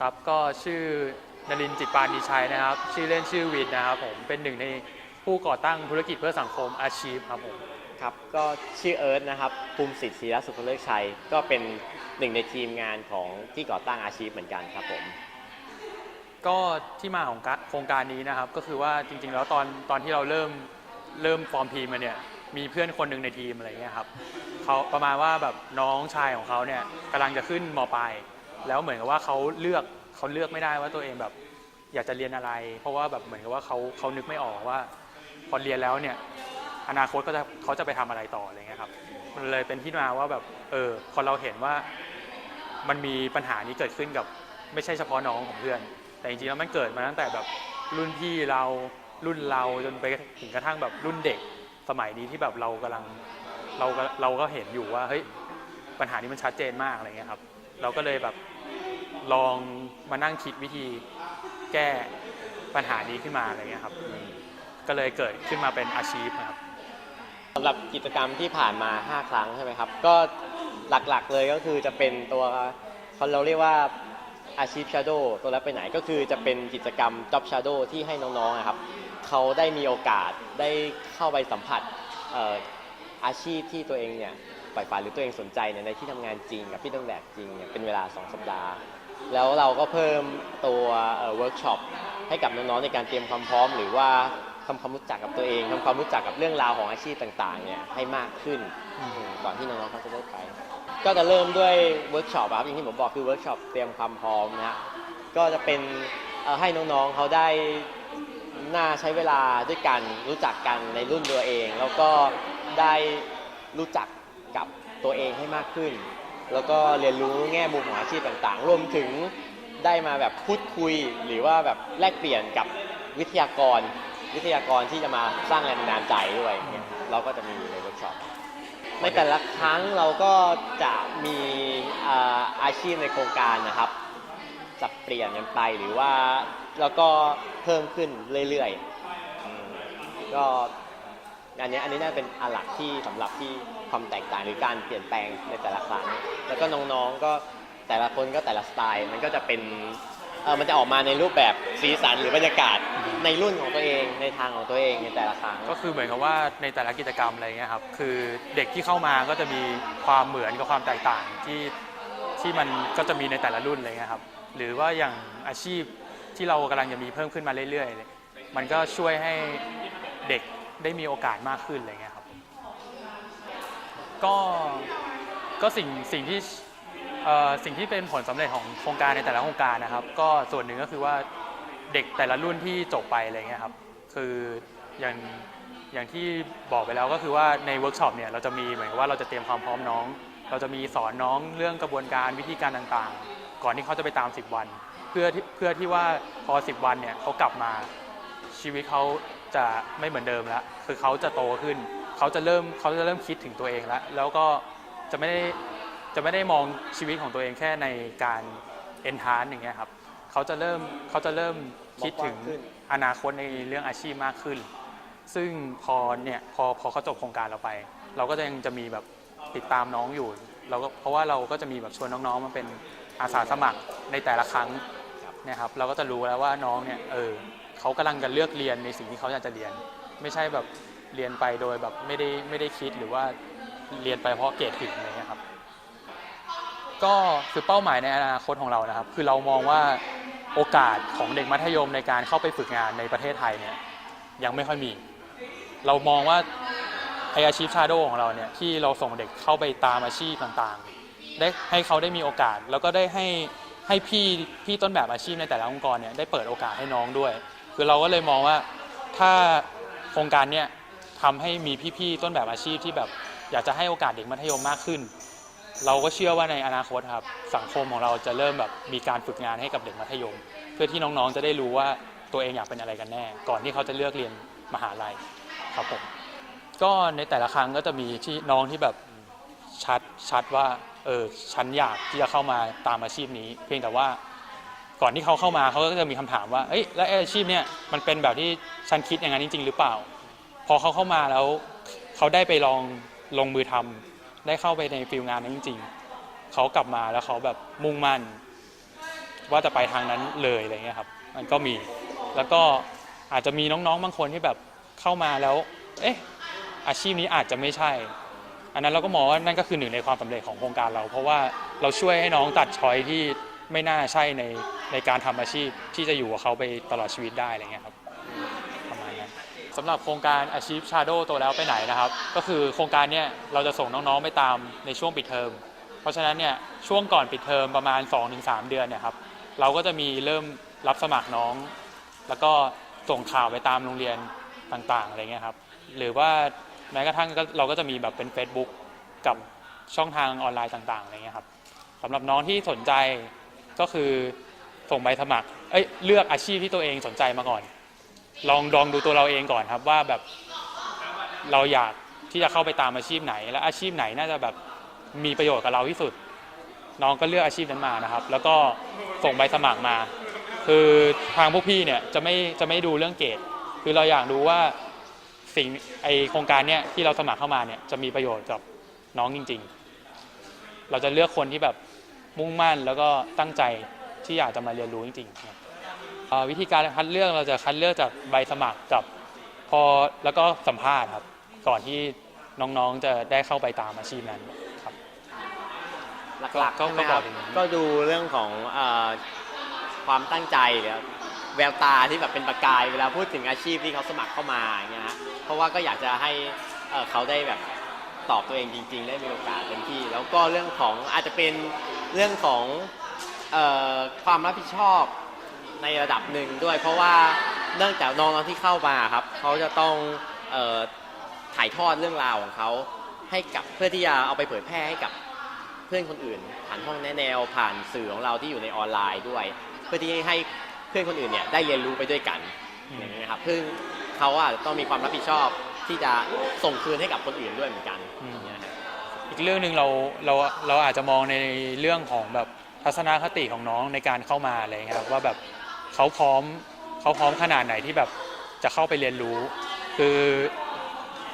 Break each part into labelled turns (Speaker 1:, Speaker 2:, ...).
Speaker 1: ครับก็ชื่อนรินทร์จิตปานีชัยนะครับ ชื่อเล่นชื่อวินนะครับผมเป็นหนึ่งในผู้ก่อตั้งธุรกิจเพื่อสังคมอาชีพครับผม
Speaker 2: ครับก็ชื่อเอิร์ธนะครับภูมิสิทธิ์ศิรสุขเลิกชัย ก็เป็นหนึ่งในทีมงานของที่ก่อตั้งอาชีพเหมือนกันครับผม
Speaker 1: ก็ที่มาของกะโครงการนี้นะครับ ก็คือว่าจริงๆ แล้วตอนตอนที่เราเริ่มเริ่มฟอร์มทีมมาเนี่ยมีเพื่อนคนหนึ่งในทีมอะไรเงี้ยครับเขาประมาณว่าแบบน้องชายของเขาเนี่ยกำลังจะขึ้นมปลาย แล้วเหมือนกับว่าเขาเลือกเขาเลือกไม่ได้ว่าตัวเองแบบอยากจะเรียนอะไร เพราะว่าแบบเหมือนกับว่าเขาเขานึกไม่ออกว่า พอเรียนแล้วเนี่ยอนาคตก็จะเขาจะไปทำอะไรต่ออะไรเงี้ยครับมันเลยเป็นที่มาว่าแบบเออพอเราเห็นว่ามันมีปัญหานี้เกิดขึ้นกับไม่ใช่เฉพาะน้องของเพื่อน แต่จริงๆแล้วมันเกิดมาตั้งแต่แบบรุ่นพี่เรารุ่นเราจนไปถึงกระทั่งแบบรุ่นเด็กสมัยนี้ที่แบบเรากำลังเราก็เราก็เห็นอยู่ว่าเฮ้ยปัญหานี้มันชัดเจนมากอะไรเงี้ยครับ เราก็เลยแบบลองมานั่งคิดวิธีแก้ปัญหานี้ขึ้นมาอะไรเงี้ยครับ ก็เลยเกิดขึ้นมาเป็นอาชีพนะครับ
Speaker 2: สำหรับกิจกรรมที่ผ่านมา 5 ครั้งใช่ไหมครับ ก็หลักๆเลยก็คือจะเป็นตัวเขาเราเรียกว่าอาชีพ Shadow ตัวแล้วไปไหนก็คือจะเป็นกิจกรรม Job Shadow ที่ให้น้องๆนะครับเขาได้มีโอกาสได้เข้าไปสัมผัสอาชีพที่ตัวเองเนี่ย ใฝ่ฝันหรือตัวเองสนใจเนี่ยในที่ทำงานจริงกับที่ต้องแบบจริงเนี่ยเป็นเวลา 2 สัปดาห์ แล้วเราก็เพิ่มตัวเวิร์กช็อปให้กับน้องๆในการเตรียมความพร้อม หรือว่าทำความรู้จักกับตัวเองทำความรู้จักกับเรื่องราวของอาชีพต่างๆเนี่ยให้มากขึ้น
Speaker 1: อืม
Speaker 2: ก่อนที่น้องๆเขาจะได้ไป ก็จะเริ่มด้วยเวิร์กช็อปครับอย่างที่ผมบอกคือเวิร์กช็อปเตรียมความพร้อมนะฮะก็จะเป็นเอ่อให้น้องๆเขาได้น่าใช้เวลาด้วยกันรู้จักกันในรุ่นตัวเอง แล้วก็ได้รู้จัก กับตัวเองให้มากขึ้น แล้วก็เรียนรู้แง่มุมของอาชีพต่างๆ รวมถึงได้มาแบบพูดคุยหรือว่าแบบแลกเปลี่ยนกับวิทยากร วิทยากรที่จะมาสร้างแรงบันดาลใจด้วยเนี่ยเราก็จะมีในเวิร์กช็อปในแต่ละครั้งเราก็จะมีอาชีพในโครงการนะครับสับเปลี่ยนกันไปหรือว่าแล้วก็เพิ่มขึ้นเรื่อยๆก็อันนี้อันนี้น่าเป็นอันหลักที่สำหรับที่ ความแตกต่างหรือการเปลี่ยนแปลงในแต่ละครั้ง แล้วก็น้องๆก็แต่ละคนก็แต่ละสไตล์ มันก็จะเป็นเออมันจะออกมาในรูปแบบสีสันหรือบรรยากาศในรุ่นของตัวเองในทางของตัวเองในแต่ละครั้ง
Speaker 1: ก็คือเหมือนกับว่าในแต่ละกิจกรรมอะไรเงี้ยครับคือเด็กที่เข้ามาก็จะมีความเหมือนกับความแตกต่างที่ที่มันก็จะมีในแต่ละรุ่นอะไรเงี้ยครับ หรือว่าอย่างอาชีพที่เรากำลังจะมีเพิ่มขึ้นมาเรื่อยๆเลยมันก็ช่วยให้เด็กได้มีโอกาสมากขึ้นอะไรเงี้ย ก็ก็สิ่งสิ่งที่เอ่อสิ่งที่เป็นผลสำเร็จของโครงการในแต่ละโครงการนะครับ ก็ส่วนหนึ่งก็คือว่าเด็กแต่ละรุ่นที่จบไปอะไรเงี้ยครับคืออย่างอย่างที่บอกไปแล้วก็คือว่าในเวิร์กช็อปเนี่ยเราจะมีเหมือนกับว่าเราจะเตรียมความพร้อมน้อง เราจะมีสอนน้องเรื่องกระบวนการวิธีการต่างๆ ก่อนที่เขาจะไปตาม 10 วัน เพื่อที่เพื่อที่ว่าพอ 10 วันเนี่ยเขากลับมาชีวิตเขาจะไม่เหมือนเดิมแล้วคือเขาจะโตขึ้น เขาจะเริ่มเขาจะเริ่มคิดถึงตัวเองแล้ว แล้วก็จะไม่ได้จะไม่ได้มองชีวิตของตัวเองแค่ในการเอนทานอย่างเงี้ยครับเขาจะเริ่มเขาจะเริ่มคิดถึง
Speaker 2: มองกว้างขึ้น
Speaker 1: อนาคตในเรื่องอาชีพมากขึ้น ซึ่งพอเนี่ยพอพอเขาจบโครงการเราไป เราก็จะยังจะมีแบบติดตามน้องอยู่เราก็เพราะว่าเราก็จะมีแบบชวนน้องๆมาเป็นอาสาสมัครในแต่ละครั้งเนะครับเราก็จะรู้แล้วว่าน้องเนี่ยเออเขากำลังจะเลือกเรียนในสิ่งที่เขาอยากจะเรียน ไม่ใช่แบบ เรียนไปโดยแบบไม่ได้ไม่ได้คิดหรือว่าเรียนไปเพราะเกรดถึงอะไรเงี้ยครับ ก็คือเป้าหมายในอนาคตของเรานะครับ คือเรามองว่าโอกาสของเด็กมัธยมในการเข้าไปฝึกงานในประเทศไทยเนี่ยยังไม่ค่อยมี เรามองว่าไออาชีพชาโดของเราเนี่ยที่เราส่งเด็กเข้าไปตามอาชีพต่างๆ ได้ให้เขาได้มีโอกาส แล้วก็ได้ให้ให้พี่พี่ต้นแบบอาชีพในแต่ละองค์กรเนี่ยได้เปิดโอกาสให้น้องด้วย คือเราก็เลยมองว่าถ้าโครงการเนี่ย ทำให้มีพี่ๆต้นแบบอาชีพที่แบบอยากจะให้โอกาสเด็กมัธยมมากขึ้น เราก็เชื่อว่าในอนาคตครับสังคมของเราจะเริ่มแบบมีการฝึกงานให้กับเด็กมัธยม เพื่อที่น้องๆจะได้รู้ว่าตัวเองอยากเป็นอะไรกันแน่ ก่อนที่เขาจะเลือกเรียนมหาลัยครับผมก็ในแต่ละครั้งก็จะมีที่น้องที่แบบชัดชัดว่าเออฉันอยากที่จะเข้ามาตามอาชีพนี้ เพียงแต่ว่าก่อนที่เขาเข้ามาเขาก็จะมีคำถามว่าเอ้ยแล้วอาชีพเนี่ยมันเป็นแบบที่ฉันคิดอย่างนั้นจริง ๆ หรือเปล่า อเขาเข้ามาแล้วเขาได้ไปลองลงมือทำได้เข้าไปในฟิลงานนั้นจริง ๆเขากลับมาแล้วเขาแบบมุ่งมั่น ว่าจะไปทางนั้นเลยอะไรเงี้ยครับ มันก็มีแล้วก็อาจจะมีน้องๆบางคนที่แบบเข้ามาแล้ว เอ๊ะอาชีพนี้อาจจะไม่ใช่ อันนั้นเราก็มองว่านั่นก็คือหนึ่งในความสำเร็จของโครงการเรา เพราะว่าเราช่วยให้น้องตัดช้อยที่ไม่น่าใช่ในในการทำอาชีพที่จะอยู่กับเขาไปตลอดชีวิตได้อะไรเงี้ยครับ สำหรับโครงการอาชีพชาโดตัวแล้วไปไหนนะครับ ก็คือโครงการเนี้ยเราจะส่งน้องๆไปตามในช่วงปิดเทอม เพราะฉะนั้นเนี่ยช่วงก่อนปิดเทอมประมาณ 2-3 เดือนเนี่ยครับเราก็จะมีเริ่มรับสมัครน้อง แล้วก็ส่งข่าวไปตามโรงเรียนต่างๆอะไรเงี้ยครับหรือว่าแม้กระทั่งเราก็จะมีแบบเป็น Facebook กับช่องทางออนไลน์ต่างๆอะไรเงี้ยครับสำหรับน้องที่สนใจก็คือส่งใบสมัครเอ้ยเลือกอาชีพที่ตัวเองสนใจมาก่อน ลองลองดูตัวเราเองก่อนครับว่าแบบเราอยากที่จะเข้าไปตามอาชีพไหน และอาชีพไหนน่าจะแบบมีประโยชน์กับเราที่สุด น้องก็เลือกอาชีพนั้นมานะครับ แล้วก็ส่งใบสมัครมา คือทางพวกพี่เนี่ยจะไม่จะไม่ดูเรื่องเกรดคือเราอยากดูว่าสิ่งไอโครงการเนี้ยที่เราสมัครเข้ามาเนี่ยจะมีประโยชน์กับน้องจริง ๆ เราจะเลือกคนที่แบบมุ่งมั่นแล้วก็ตั้งใจที่อยากจะมาเรียนรู้จริงๆครับ วิธีการคัดเลือกเราจะคัดเลือกจากใบสมัครกับพอแล้วก็สัมภาษณ์ครับ ก่อนที่น้องๆจะได้เข้าไปตามอาชีพนั้นครับ
Speaker 2: หลักๆ
Speaker 1: ก็
Speaker 2: ใช่ไหมครับ
Speaker 1: ก็บอกอย่างนี้
Speaker 2: ก็ดูเรื่องของเอ่อความตั้งใจหรือแววตาที่แบบเป็นประกายเวลาพูดถึงอาชีพที่เขาสมัครเข้ามาอย่างเงี้ยฮะเพราะว่าก็อยากจะให้เอ่อเขาได้แบบตอบตัวเองจริง ๆ ได้มีโอกาสเต็มที่ แล้วก็เรื่องของอาจจะเป็นเรื่องของเอ่อความรับผิดชอบ ในระดับหนึ่งด้วย เพราะว่าเนื่องจากน้องๆที่เข้ามาครับเขาจะต้องเอ่อถ่ายทอดเรื่องราวของเขาให้กับเพื่อที่จะเอาไปเผยแพร่ให้กับเพื่อนคนอื่น ผ่านห้องแนแนวผ่านสื่อของเราที่อยู่ในออนไลน์ด้วย เพื่อที่ให้เพื่อนคนอื่นเนี่ยได้เรียนรู้ไปด้วยกันอย่างนี้ยครับซึ่งเขาอะต้องมีความรับผิดชอบที่จะส่งคืนให้กับคนอื่นด้วยเหมือนกันอย่างเงี้ยครับ
Speaker 1: อีกเรื่องหนึ่งเราเราเราอาจจะมองในเรื่องของแบบทัศนคติของน้องในการเข้ามาอะไรเงี้ยครับว่าแบบ เขาพร้อมเขาพร้อมขนาดไหนที่แบบจะเข้าไปเรียนรู้ คือ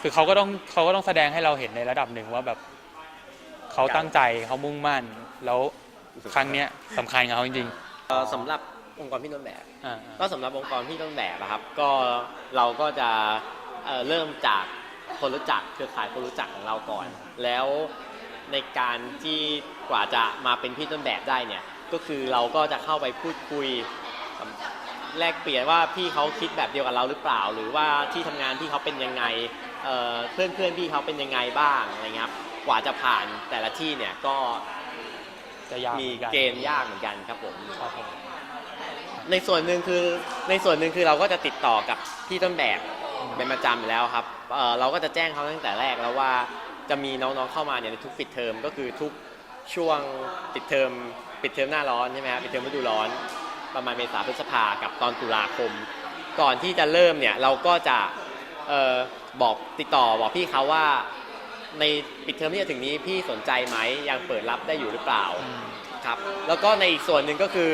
Speaker 1: คือเขาก็ต้องเขาก็ต้องแสดงให้เราเห็นในระดับหนึ่งว่าแบบเขาตั้งใจเขามุ่งมั่น แล้วครั้งเนี้ยสำคัญกับเขาจริง
Speaker 2: เอ่อสำหรับองค์กรพี่ต้นแบบ
Speaker 1: ๆอ่า
Speaker 2: ก็สำหรับองค์กรพี่ต้นแบบอะครับ ก็เราก็จะเอ่อเริ่มจากคนรู้จักเครือข่ายคนรู้จักของเราก่อน แล้วในการที่กว่าจะมาเป็นพี่ต้นแบบได้เนี่ยก็คือเราก็จะเข้าไปพูดคุย แลกเปลี่ยนว่าพี่เขาคิดแบบเดียวกับเราหรือเปล่า หรือว่าที่ทำงานพี่เขาเป็นยังไงเอ่อเพื่อนเพื่อนๆพี่เขาเป็นยังไงบ้างอะไรเงี้ยครับกว่าจะผ่านแต่ละที่เนี่ยก็
Speaker 1: จะยาก
Speaker 2: มี
Speaker 1: หอนน
Speaker 2: เกณฑ์ยากเหมือนกันครับผม
Speaker 1: ครับผม
Speaker 2: ในส่วนหนึ่งคือในส่วนหนึ่งคือเราก็จะติดต่อกับพี่ต้นแบบเป็นประจำอยู่แล้วครับเอ่อเราก็จะแจ้งเขาตั้งแต่แรกแล้วว่าจะมีน้องๆเข้ามาเนี่ยในทุกปิดเทอมก็คือทุกช่วงปิดเทอมปิดเทอมหน้าร้อนใช่ไหมครับปิดเทอมฤดูร้อน ประมาณเมษาพฤษภากับตอนตุลาคม ก่อนที่จะเริ่มเนี่ยเราก็จะเอ่อบอกติดต่อบอกพี่เขาว่าในปิดเทอมที่จะถึงนี้พี่สนใจไหมยังเปิดรับได้อยู่หรือเปล่า
Speaker 1: อืม
Speaker 2: ครับแล้วก็ในอีกส่วนหนึ่งก็คือ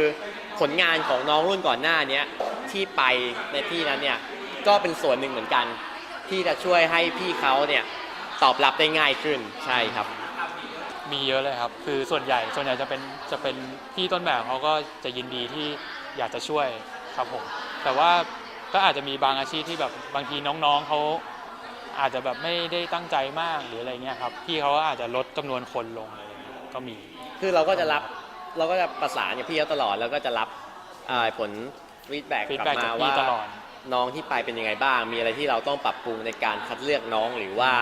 Speaker 2: ผลงานของน้องรุ่นก่อนหน้าเนี้ยที่ไปในที่นั้นเนี่ยก็เป็นส่วนหนึ่งเหมือนกัน ที่จะช่วยให้พี่เขาเนี่ยตอบรับได้ง่ายขึ้นใช่ครับ
Speaker 1: มีเยอะเลยครับ คือส่วนใหญ่ส่วนใหญ่จะเป็นจะเป็นพี่ต้นแบบเขาก็จะยินดีที่อยากจะช่วยครับผม แต่ว่าก็อาจจะมีบางอาชีพที่แบบบางทีน้องๆเขาอาจจะแบบไม่ได้ตั้งใจมากหรืออะไรเงี้ยครับพี่เขาก็อาจจะลดจำนวนคนลงอะไรเงี้ยก็มี
Speaker 2: คือเราก็จะรับเราก็จะประสานกับพี่เขาตลอดแล้วก็จะรับอ่าผลฟีดแบ็ก
Speaker 1: ฟี
Speaker 2: ก
Speaker 1: ด
Speaker 2: ลับ
Speaker 1: แบ็ก
Speaker 2: มา
Speaker 1: จากพี่
Speaker 2: ว่า
Speaker 1: ตลอด
Speaker 2: น้องที่ไปเป็นยังไงบ้าง มีอะไรที่เราต้องปรับปรุงในการคัดเลือกน้องหรือว่า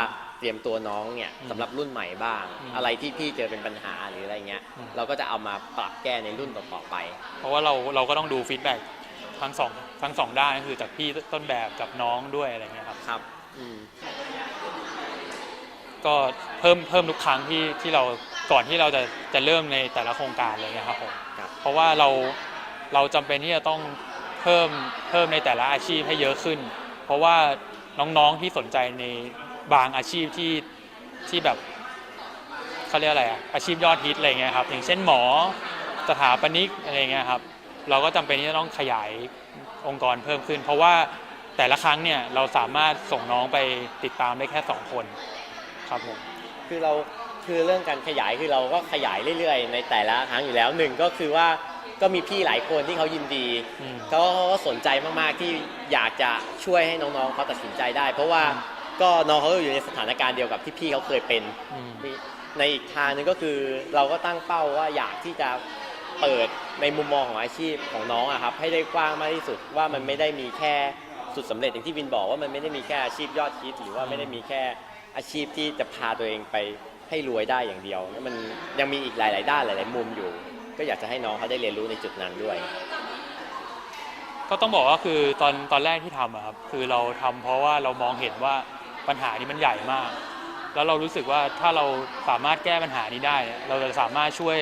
Speaker 2: เตรียมตัวน้องเนี่ย
Speaker 1: อืม
Speaker 2: สำหรับรุ่นใหม่บ้าง
Speaker 1: อืม
Speaker 2: อะไรที่พี่เจอเป็นปัญหาหรืออะไรเงี้ย
Speaker 1: อืม
Speaker 2: เราก็จะเอามาปรับแก้ในรุ่นต่อๆไป
Speaker 1: เพราะว่าเราเราก็ต้องดูฟีดแบ็กทั้งสองทั้งสองด้านก็คือจากพี่ต้นแบบกับน้องด้วยอะไรเงี้ยครับ
Speaker 2: ครับอืม
Speaker 1: ก็เพิ่มเพิ่มทุกครั้งที่ที่เราก่อนที่เราจะจะเริ่มในแต่ละโครงการเลยนะครับผม
Speaker 2: ครับ
Speaker 1: เพราะว่าเราเราจำเป็นที่จะต้องเพิ่มเพิ่มในแต่ละอาชีพให้เยอะขึ้น เพราะว่าน้องๆที่สนใจใน บางอาชีพที่ที่แบบเขาเรียกอะไรอะอาชีพยอดฮิตอะไรเงี้ยครับอย่างเช่นหมอสถาปนิกอะไรเงี้ยครับเราก็จำเป็นที่จะต้องขยายองค์กรเพิ่มขึ้น เพราะว่าแต่ละครั้งเนี่ยเราสามารถส่งน้องไปติดตามได้แค่สองคนครับผม
Speaker 2: คือเราคือเรื่องการขยายคือเราก็ขยายเรื่อยๆ ในแต่ละครั้งอยู่แล้วหนึ่งก็คือว่าก็มีพี่หลายคนที่เขายินดี
Speaker 1: อืม
Speaker 2: เขาก็สนใจมากๆที่อยากจะช่วยให้น้องๆเขาตัดสินใจได้ เพราะว่า ก็น้องเขาอยู่ในสถานการณ์เดียวกับที่พี่เขาเคยเป็น
Speaker 1: อืม
Speaker 2: มีในอีกทางหนึงก็คือเราก็ตั้งเป้าว่าอยากที่จะเปิดในมุมมองของอาชีพของน้องอะครับให้ได้กว้างมากที่สุดว่ามันไม่ได้มีแค่สุดสำเร็จอย่างที่วินบอกว่ามันไม่ได้มีแค่อาชีพยอดฮิตหรือว่าไม่ได้มีแค่อาชีพที่จะพาตัวเองไปให้รวยได้อย่างเดียวมันยังมีอีกหลาย ๆ ด้านหลาย ๆ มุมอยู่ ก็อยากจะให้น้องเขาได้เรียนรู้ในจุดนั้นด้วย
Speaker 1: ก็ต้องบอกว่าคือตอนตอนแรกที่ทำอะครับคือเราทำเพราะว่าเรามองเห็นว่า ปัญหานี้มันใหญ่มาก แล้วเรารู้สึกว่าถ้าเราสามารถแก้ปัญหานี้ได้ เราจะสามารถช่วย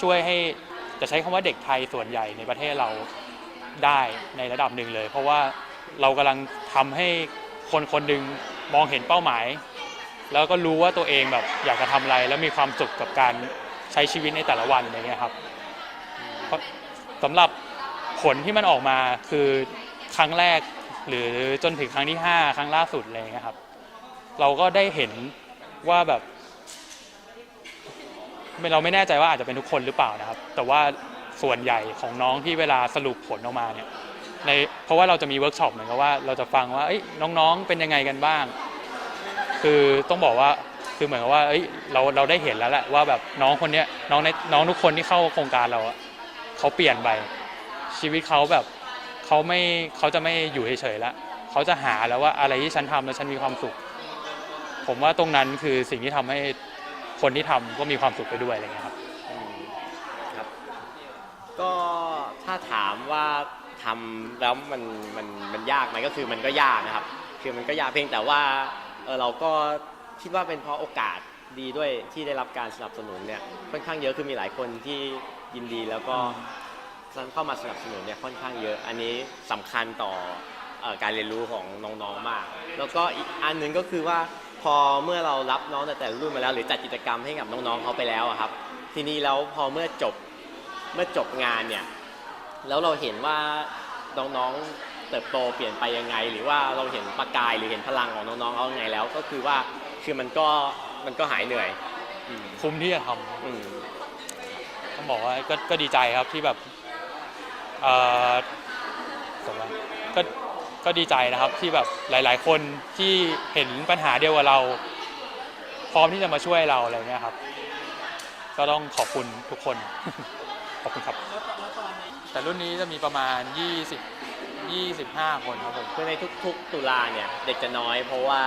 Speaker 1: ช่วยให้จะใช้คำว่าเด็กไทยส่วนใหญ่ในประเทศเราได้ในระดับหนึ่งเลย เพราะว่าเรากำลังทำให้คนคนหนึ่งมองเห็นเป้าหมาย แล้วก็รู้ว่าตัวเองแบบอยากจะทำอะไร แล้วมีความสุขกับการใช้ชีวิตในแต่ละวันอะไรเงี้ยครับเพราะสำหรับผลที่มันออกมาคือครั้งแรก หรือจนถึงครั้งที่ 5 ครั้งล่าสุดอะไรเงี้ยครับ เราก็ได้เห็นว่าแบบเราไม่แน่ใจว่าอาจจะเป็นทุกคนหรือเปล่านะครับ แต่ว่าส่วนใหญ่ของน้องที่เวลาสรุปผลออกมาเนี่ยในเพราะว่าเราจะมีเวิร์กช็อปเหมือนกับว่าเราจะฟังว่าน้องๆเป็นยังไงกันบ้าง คือต้องบอกว่าคือเหมือนกับว่าเอ้ยเราเราได้เห็นแล้วแหละว่าแบบน้องคนเนี้ยน้องในน้องทุกคนที่เข้าโครงการเราอะเขาเปลี่ยนไปชีวิตเขาแบบ เขาไม่เขาจะไม่อยู่เฉยๆแล้วเขาจะหาแล้วว่าอะไรที่ฉันทำแล้วฉันมีความสุข ผมว่าตรงนั้นคือสิ่งที่ทำให้คนที่ทำก็มีความสุขไปด้วยอะไรเงี้ยครับ
Speaker 2: อืมครับ ก็ถ้าถามว่าทำแล้วมันมันมันยากไหมก็คือมันก็ยากนะครับ คือมันก็ยากเพียงแต่ว่าเออเราก็คิดว่าเป็นเพราะโอกาสดีด้วยที่ได้รับการสนับสนุนเนี่ยค่อนข้างเยอะคือมีหลายคนที่ยินดีแล้วก็ เข้ามาสนับสนุนเนี่ยค่อนข้างเยอะ อันนี้สำคัญต่อเอ่อการเรียนรู้ของน้องๆมาก แล้วก็อีกอันหนึ่งก็คือว่าพอเมื่อเรารับน้องแต่แต่ละรุ่นมาแล้วหรือจัดกิจกรรมให้กับน้องๆเขาไปแล้วอะครับ ทีนี้แล้วพอเมื่อจบเมื่อจบงานเนี่ยแล้วเราเห็นว่าน้องๆเติบโตเปลี่ยนไปยังไง หรือว่าเราเห็นประกายหรือเห็นพลังของน้องๆเขายังไงแล้ว ก็คือว่าคือมันก็มันก็หายเหนื่อยอืม
Speaker 1: คุ้มที่จะทำ
Speaker 2: อืม
Speaker 1: ต้องบอกว่าก็ก็ดีใจครับที่แบบ เอ่อผมว่าก็ก็ดีใจนะครับที่แบบหลาย ๆ คนที่เห็นปัญหาเดียวกับเรา พร้อมที่จะมาช่วยเราอะไรเงี้ยครับ ก็ต้องขอบคุณทุกคน ขอบคุณครับ แต่รุ่นนี้จะมีประมาณ 20 25 คนครับผม
Speaker 2: คือในทุกๆ ตุลาเนี่ย เด็กจะน้อยเพราะว่า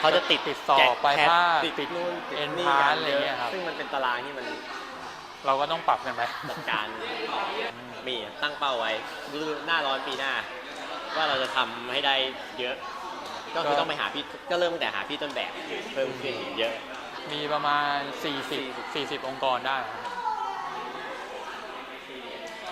Speaker 2: เขาจะติด
Speaker 1: ติดสอบ
Speaker 2: แกะ
Speaker 1: ปลาย
Speaker 2: แคท
Speaker 1: ภาค
Speaker 2: ติดนู่นติด
Speaker 1: เอ็น
Speaker 2: นี่
Speaker 1: พาร์
Speaker 2: กั
Speaker 1: ท
Speaker 2: น
Speaker 1: อะไร
Speaker 2: เย
Speaker 1: เงี้ยครั
Speaker 2: อะ
Speaker 1: บ
Speaker 2: ซึ่งมันเป็นตารางที่มัน
Speaker 1: เราก็ต้องปรับกันไป
Speaker 2: จัดการมี มีตั้งเป้าไว้ดูหน้าร้อนปีหน้า ว่าเราจะทำให้ได้เยอะ ก็คือต้องไปหาพี่ก็เริ่มตั้งแต่หาพี่ต้นแบบเพิ่มขึ้นอีกเยอะ
Speaker 1: มีประมาณ 40 40 องค์กรได้ครับ